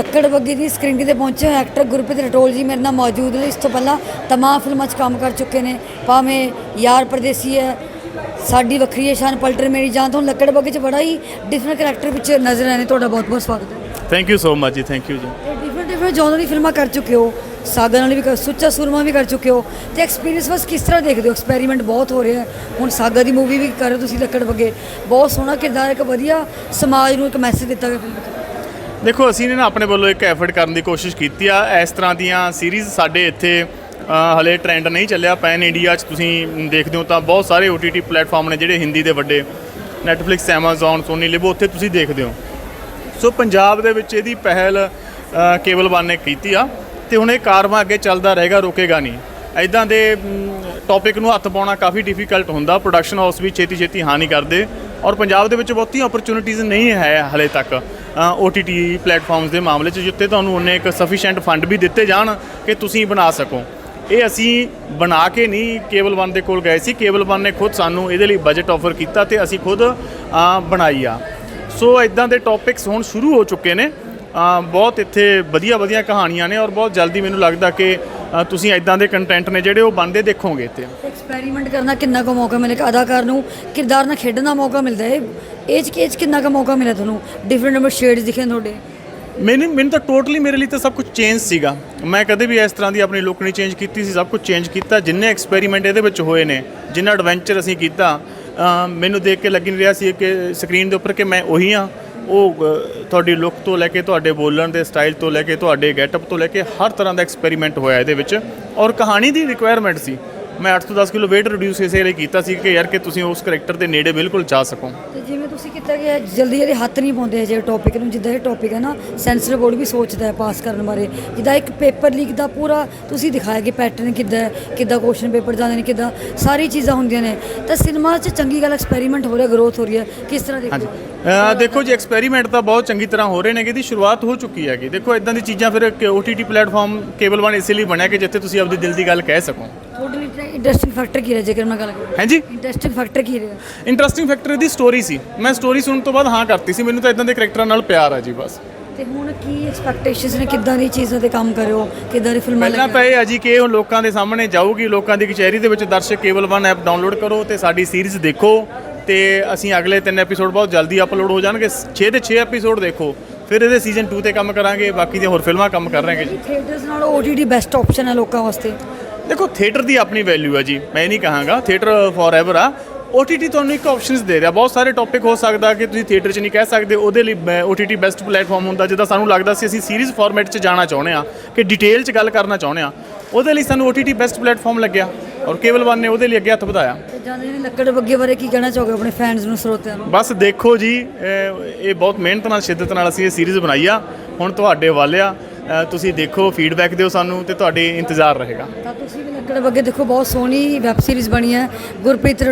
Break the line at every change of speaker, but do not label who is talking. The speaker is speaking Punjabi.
ਲੱਕੜ ਬੱਗੀ ਦੀ ਸਕਰੀਨ ਤੇ ਪਹੁੰਚੇ ਹੋਏ ਐਕਟਰ ਗੁਰਪ੍ਰੀਤ ਰਟੋਲ ਜੀ ਮੇਰੇ ਨਾਲ ਮੌਜੂਦ ਨੇ। ਇਸ ਤੋਂ ਪਹਿਲਾਂ ਤਮਾਮ ਫਿਲਮਾਂ 'ਚ ਕੰਮ ਕਰ ਚੁੱਕੇ ਨੇ। ਭਾਵੇਂ ਯਾਰ ਪਰਦੇਸੀ ਹੈ ਸਾਡੀ ਵੱਖਰੀ ਹੈ ਸ਼ਾਨ ਪਲਟਰ ਮੇਰੀ ਜਾਨ ਤੋਂ ਲੱਕੜ ਬੱਗੀ 'ਚ ਬੜਾ ਹੀ ਡਿਫਰੈਂਟ ਕਰੈਕਟਰ ਵਿੱਚ ਨਜ਼ਰ ਆਏ ਨੇ। ਤੁਹਾਡਾ ਬਹੁਤ ਬਹੁਤ ਸਵਾਗਤ ਹੈ।
Thank you so much ji thank you ji.
Different different genre ਦੀ ਫਿਲਮਾਂ ਕਰ ਚੁੱਕੇ ਹੋ। ਸਾਗਰ ਨਾਲ ਵੀ ਕਰ ਸੁੱਚਾ ਸੂਰਮਾ ਵੀ ਕਰ ਚੁੱਕੇ ਹੋ। ਤੇ ਐਕਸਪੀਰੀਅੰਸ ਬਸ ਕਿਸ ਤਰ੍ਹਾਂ ਦੇਖਦੇ ਹੋ? ਐਕਸਪੈਰੀਮੈਂਟ ਬਹੁਤ ਹੋ ਰਿਹਾ ਹੁਣ ਸਾਗਰ ਦੀ ਮੂਵੀ ਵੀ ਕਰ ਰਹੇ ਤੁਸੀਂ ਲੱਕੜ ਬੱਗੇ। ਬਹੁਤ ਸੋਹਣਾ ਕਿਰਦਾਰ ਇੱਕ ਵਧੀਆ ਸਮਾਜ ਨੂੰ ਇੱਕ ਮੈਸੇਜ ਦਿੱਤਾ ਗਿਆ ਫਿਲਮ
ਦੇਖੋ ਅਸੀਂ ਨੇ ਨਾ ਆਪਣੇ ਵੱਲੋਂ ਇੱਕ ਐਫਰਟ ਕਰਨ ਦੀ ਕੋਸ਼ਿਸ਼ ਕੀਤੀ ਆ। ਇਸ ਤਰ੍ਹਾਂ ਦੀਆਂ ਸੀਰੀਜ਼ ਸਾਡੇ ਇੱਥੇ ਅ, ਹਲੇ ਟ੍ਰੈਂਡ ਨਹੀਂ ਚੱਲਿਆ। ਪੈਨ ਇੰਡੀਆ 'ਚ ਤੁਸੀਂ ਦੇਖਦੇ ਹੋ ਤਾਂ ਬਹੁਤ ਸਾਰੇ OTT ਪਲੇਟਫਾਰਮ ਨੇ ਜਿਹੜੇ ਹਿੰਦੀ ਦੇ ਵੱਡੇ Netflix Amazon Sony ਲਿਬੋ ਉੱਥੇ ਤੁਸੀਂ ਦੇਖਦੇ ਹੋ। ਸੋ ਪੰਜਾਬ ਦੇ ਵਿੱਚ ਇਹਦੀ ਪਹਿਲ ਕੇਬਲ ਵਨ ਨੇ ਕੀਤੀ ਆ। ਤੇ ਹੁਣ ਇਹ ਕਾਰਵਾ ਅੱਗੇ ਚੱਲਦਾ ਰਹੇਗਾ ਰੁਕੇਗਾ ਨਹੀਂ। ਐਦਾਂ ਦੇ ਟੌਪਿਕ ਨੂੰ ਹੱਥ ਪਾਉਣਾ ਕਾਫੀ ਡਿਫਿਕਲਟ ਹੁੰਦਾ। ਪ੍ਰੋਡਕਸ਼ਨ ਹਾਊਸ ਵੀ ਛੇਤੀ ਛੇਤੀ ਹਾਂ ਨਹੀਂ ਕਰਦੇ। ਔਰ ਪੰਜਾਬ ਦੇ ਵਿੱਚ ਬਹੁਤੀਆਂ ਓਪਰਚੁਨਿਟੀਆਂ ਨਹੀਂ ਹੈ ਹਲੇ ਤੱਕ। OTT ਪਲੇਟਫਾਰਮਸ ਦੇ ਮਾਮਲੇ 'ਚ, ਜਿੱਥੇ ਤੁਹਾਨੂੰ ਉਹਨੇ ਇੱਕ ਸਫੀਸ਼ੀਐਂਟ ਫੰਡ ਵੀ ਦਿੱਤੇ ਜਾਣ ਕਿ ਤੁਸੀਂ ਬਣਾ ਸਕੋ। ਇਹ ਅਸੀਂ ਬਣਾ ਕੇ ਨਹੀਂ ਕੇਬਲ ਵਨ ਦੇ ਕੋਲ ਗਏ ਸੀ। ਕੇਬਲ ਵਨ ਨੇ ਖੁਦ ਸਾਨੂੰ ਇਹਦੇ ਲਈ ਬਜਟ ਆਫਰ ਕੀਤਾ ਤੇ ਅਸੀਂ ਖੁਦ ਬਣਾਈ ਆ। ਸੋ ਇਦਾਂ ਦੇ ਟੌਪਿਕਸ ਹੁਣ ਸ਼ੁਰੂ ਹੋ ਚੁੱਕੇ ਨੇ। ਬਹੁਤ ਇੱਥੇ ਵਧੀਆ ਵਧੀਆ ਕਹਾਣੀਆਂ ਨੇ ਔਰ ਬਹੁਤ ਜਲਦੀ ਮੈਨੂੰ ਲੱਗਦਾ ਕਿ ਤੁਸੀਂ ਇਦਾਂ ਦੇ ਕੰਟੈਂਟ ਨੇ ਜਿਹੜੇ ਉਹ ਬਣਦੇ ਦੇਖੋਗੇ ਇੱਥੇ।
ਐਕਸਪੈਰੀਮੈਂਟ ਕਰਨਾ ਕਿੰਨਾ ਕੁ ਮੌਕਾ ਮਿਲੇਗਾ ਅਦਾਕਾਰ ਨੂੰ ਕਿਰਦਾਰ ਨਾਲ ਖੇਡਣ ਦਾ ਮੌਕਾ ਮਿਲਦਾ ਹੈ। ਇਹ 'ਚ ਕਿੰਨਾ ਕੁ ਮੌਕਾ ਮਿਲਿਆ ਤੁਹਾਨੂੰ? ਡਿਫਰੈਂਟ ਨੰਬਰ ਸ਼ੇਡਸ ਦਿਖੇ ਤੁਹਾਡੇ।
ਮੈਨੂੰ ਮੈਨੂੰ ਤਾਂ ਟੋਟਲੀ ਮੇਰੇ ਲਈ ਤਾਂ ਸਭ ਕੁਝ ਚੇਂਜ ਸੀਗਾ। ਮੈਂ ਕਦੇ ਵੀ ਇਸ ਤਰ੍ਹਾਂ ਦੀ ਆਪਣੀ ਲੁੱਕ ਨਹੀਂ ਚੇਂਜ ਕੀਤੀ ਸੀ ਸਭ ਕੁਝ ਚੇਂਜ ਕੀਤਾ। ਜਿੰਨੇ ਐਕਸਪੈਰੀਮੈਂਟ ਇਹਦੇ ਵਿੱਚ ਹੋਏ ਨੇ ਜਿੰਨਾ ਐਡਵੈਂਚਰ ਅਸੀਂ ਕੀਤਾ ਮੈਨੂੰ ਦੇਖ ਕੇ ਲੱਗ ਨਹੀਂ ਰਿਹਾ ਸੀ ਕਿ ਸਕਰੀਨ ਦੇ ਉੱਪਰ ਕਿ ਮੈਂ ਉਹੀ ਆ ਉਹ ਤੁਹਾਡੀ ਲੁੱਕ ਤੋਂ ਲੈ ਕੇ ਤੁਹਾਡੇ ਬੋਲਣ ਦੇ ਸਟਾਈਲ ਤੋਂ ਲੈ ਕੇ ਤੁਹਾਡੇ ਗੈਟਅਪ ਤੋਂ ਲੈ ਕੇ ਹਰ ਤਰ੍ਹਾਂ ਦਾ ਐਕਸਪੈਰੀਮੈਂਟ ਹੋਇਆ ਇਹਦੇ ਵਿੱਚ। ਔਰ ਕਹਾਣੀ ਦੀ ਰਿਕੁਆਇਰਮੈਂਟ ਸੀ। ਮੈਂ 8 ਤੋਂ 10 ਕਿਲੋ weight ਰਿਡਿਊਸ ਇਸੇ ਲਈ ਕੀਤਾ ਸੀ ਕਿ ਯਾਰ ਕਿ ਤੁਸੀਂ ਉਸ ਕਰੈਕਟਰ ਦੇ ਨੇੜੇ ਬਿਲਕੁਲ ਜਾ ਸਕੋ।
ਤੇ ਜਿਵੇਂ ਤੁਸੀਂ ਕੀਤਾ ਕਿ ਜਲਦੀ ਜਲਦੀ ਹੱਥ ਨਹੀਂ ਪਾਉਂਦੇ ਜੇ ਟੌਪਿਕ ਨੂੰ ਜਿੱਦਾਂ ਇਹ ਟੌਪਿਕ ਹੈ ਨਾ ਸੈਂਸਰ ਬੋਰਡ ਵੀ ਸੋਚਦਾ ਹੈ ਪਾਸ ਕਰਨ ਬਾਰੇ। ਜਿੱਦਾਂ ਇੱਕ ਪੇਪਰ ਲੀਕ ਦਾ ਪੂਰਾ ਤੁਸੀਂ ਦਿਖਾਇਆ ਕਿ ਪੈਟਰਨ ਕਿੱਦਾਂ ਹੈ ਕਿੱਦਾਂ ਕੁਐਸਚਨ ਪੇਪਰ ਜਾਂਦੇ ਨੇ ਕਿੱਦਾਂ ਸਾਰੀ ਚੀਜ਼ਾਂ ਹੁੰਦੀਆਂ ਨੇ। ਤਾਂ ਸਿਨੇਮਾ 'ਚ ਚੰਗੀ ਗੱਲ ਐਕਸਪੈਰੀਮੈਂਟ ਹੋ ਰਿਹਾ ਗਰੋਥ ਹੋ ਰਹੀ ਹੈ। ਕਿਸ ਤਰ੍ਹਾਂ ਦੇਖੋ?
ਦੇਖੋ ਜੀ ਐਕਸਪੈਰੀਮੈਂਟ ਤਾਂ ਬਹੁਤ ਚੰਗੀ ਤਰ੍ਹਾਂ ਹੋ ਰਹੇ ਨੇ ਕਿ ਇਹਦੀ ਸ਼ੁਰੂਆਤ ਹੋ ਚੁੱਕੀ ਹੈਗੀ। ਦੇਖੋ ਇਦਾਂ ਦੀ ਚੀਜ਼ਾਂ ਫਿਰ OTT ਪਲੇਟਫਾਰਮ ਕੇਬਲ ਵਨ ਇਸੇ ਲਈ ਬਣਿਆ ਕਿ ਜਿੱਥੇ ਤੁਸੀਂ ਆਪਣੀ ਦਿਲ ਦੀ ਗੱਲ ਕਹਿ ਸਕੋ।
ਤੁਹਾਡੇ ਇੰਟਰਸਟਿੰਗ ਫੈਕਟਰ ਕੀ ਰਿਹਾ ਜੇਕਰ ਮੈਂ ਗੱਲ ਕਰਾਂ।
ਹਾਂਜੀ?
ਇੰਟਰਸਟਿੰਗ ਫੈਕਟਰ ਕੀ ਰਿਹਾ
ਇੰਟਰਸਟਿੰਗ ਫੈਕਟਰ ਦੀ ਸਟੋਰੀ ਸੀ। ਮੈਂ ਸਟੋਰੀ ਸੁਣਨ ਤੋਂ ਬਾਅਦ ਹਾਂ ਕਰਤੀ ਸੀ। ਮੈਨੂੰ ਤਾਂ ਇਦਾਂ ਦੇ ਕਰੈਕਟਰਾਂ ਨਾਲ ਪਿਆਰ ਆ ਜੀ ਬਸ।
ਤੇ ਹੁਣ ਕੀ ਐਕਸਪੈਕਟੇਸ਼ਨਸ ਨੇ? ਕਿੱਦਾਂ ਦੀ ਚੀਜ਼ਾਂ ਤੇ ਕੰਮ ਕਰਿਓ? ਕਿੱਦਾਂ ਦੀ ਫਿਲਮਾਂ
ਪਹਿਲਾਂ ਤਾਂ ਇਹ ਆ ਜੀ ਕਿ ਹੁਣ ਲੋਕਾਂ ਦੇ ਸਾਹਮਣੇ ਜਾਊਗੀ। ਲੋਕਾਂ ਦੀ ਕਚਹਿਰੀ ਦੇ ਵਿੱਚ ਦਰਸ਼ਕ ਕੇਬਲ ਵਨ ਐਪ ਡਾਊਨਲੋਡ ਕਰੋ ਤੇ ਸਾਡੀ ਸੀਰੀਜ਼ ਦੇਖੋ ਤੇ ਅਸੀਂ ਅਗਲੇ ਤਿੰਨ ਐਪੀਸੋਡ ਬਹੁਤ ਜਲਦੀ ਅਪਲੋਡ ਹੋ ਜਾਣਗੇ। 6 ਦੇ 6 ਐਪੀਸੋਡ ਦੇਖੋ। ਫਿਰ ਇਹਦੇ ਸੀਜ਼ਨ 2 ਤੇ ਕੰਮ ਕਰਾਂਗੇ। ਬਾਕੀ ਦੀਆਂ ਹੋਰ ਫਿਲਮਾਂ ਕੰਮ ਕਰ ਰਹੇ ਹਾਂ ਜੀ।
ਥੀਏਟਰਸ ਨਾਲੋਂ OTT ਬੈਸਟ ਆਪਸ਼ਨ ਹੈ ਲੋਕਾਂ ਵਾਸਤੇ।
ਦੇਖੋ ਥੀਏਟਰ ਦੀ ਆਪਣੀ ਵੈਲਿਊ ਹੈ ਜੀ। ਮੈਂ ਨਹੀਂ ਕਹਾਂਗਾ ਥੀਏਟਰ ਫੋਰ ਐਵਰ ਆ OTT ਤੁਹਾਨੂੰ ਇੱਕ ਆਪਸ਼ਨਸ ਦੇ ਰਿਹਾ। ਬਹੁਤ ਸਾਰੇ ਟੌਪਿਕ ਹੋ ਸਕਦਾ ਕਿ ਤੁਸੀਂ ਥੀਏਟਰ 'ਚ ਨਹੀਂ ਕਹਿ ਸਕਦੇ। ਉਹਦੇ ਲਈ OTT ਬੈਸਟ ਪਲੇਟਫਾਰਮ ਹੁੰਦਾ ਜਿੱਦਾਂ ਸਾਨੂੰ ਲੱਗਦਾ ਸੀ ਅਸੀਂ ਸੀਰੀਜ਼ ਫਾਰਮੈਟ 'ਚ ਜਾਣਾ ਚਾਹੁੰਦੇ ਆ ਕਿ ਡਿਟੇਲ 'ਚ ਗੱਲ ਕਰਨਾ ਚਾਹੁੰਦੇ ਆ ਉਹਦੇ ਲਈ ਸਾਨੂੰ OTT ਬੈਸਟ ਪਲੇਟਫਾਰਮ ਲੱਗਿਆ। ਔਰ ਕੇਬਲ ਵਨ ਨੇ ਉਹਦੇ ਲਈ ਅੱਗੇ ਹੱਥ ਵਧਾਇਆ।
ਤੇ ਜਾਂਦੇ ਨੇ ਲੱਕੜ ਬੱਗੇ ਬਾਰੇ ਕੀ ਕਹਿਣਾ ਚਾਹੋਗੇ ਆਪਣੇ ਫੈਨਸ ਨੂੰ ਸਰੋਤਿਆਂ ਨੂੰ?
ਬਸ ਦੇਖੋ ਜੀ ਇਹ ਬਹੁਤ ਮਿਹਨਤ ਨਾਲ ਸ਼ਿੱਦਤ ਨਾਲ ਅਸੀਂ ਇਹ ਸੀਰੀਜ਼ ਬਣਾਈ ਆ। ਹੁਣ ਤੁਹਾਡੇ ਵੱਲ ਆ। ਅਹ ਤੁਸੀਂ ਦੇਖੋ ਫੀਡਬੈਕ ਦਿਓ ਸਾਨੂੰ ਤੇ ਤੁਹਾਡੇ ਇੰਤਜ਼ਾਰ ਰਹੇਗਾ।
ਤਾਂ ਤੁਸੀਂ ਵੀ ਲੱਗਣ ਬੱਗੇ ਦੇਖੋ, ਬਹੁਤ ਸੋਹਣੀ ਵੈਬ ਸੀਰੀਜ਼ ਬਣੀ ਹੈ। ਗੁਰਪ੍ਰੀਤ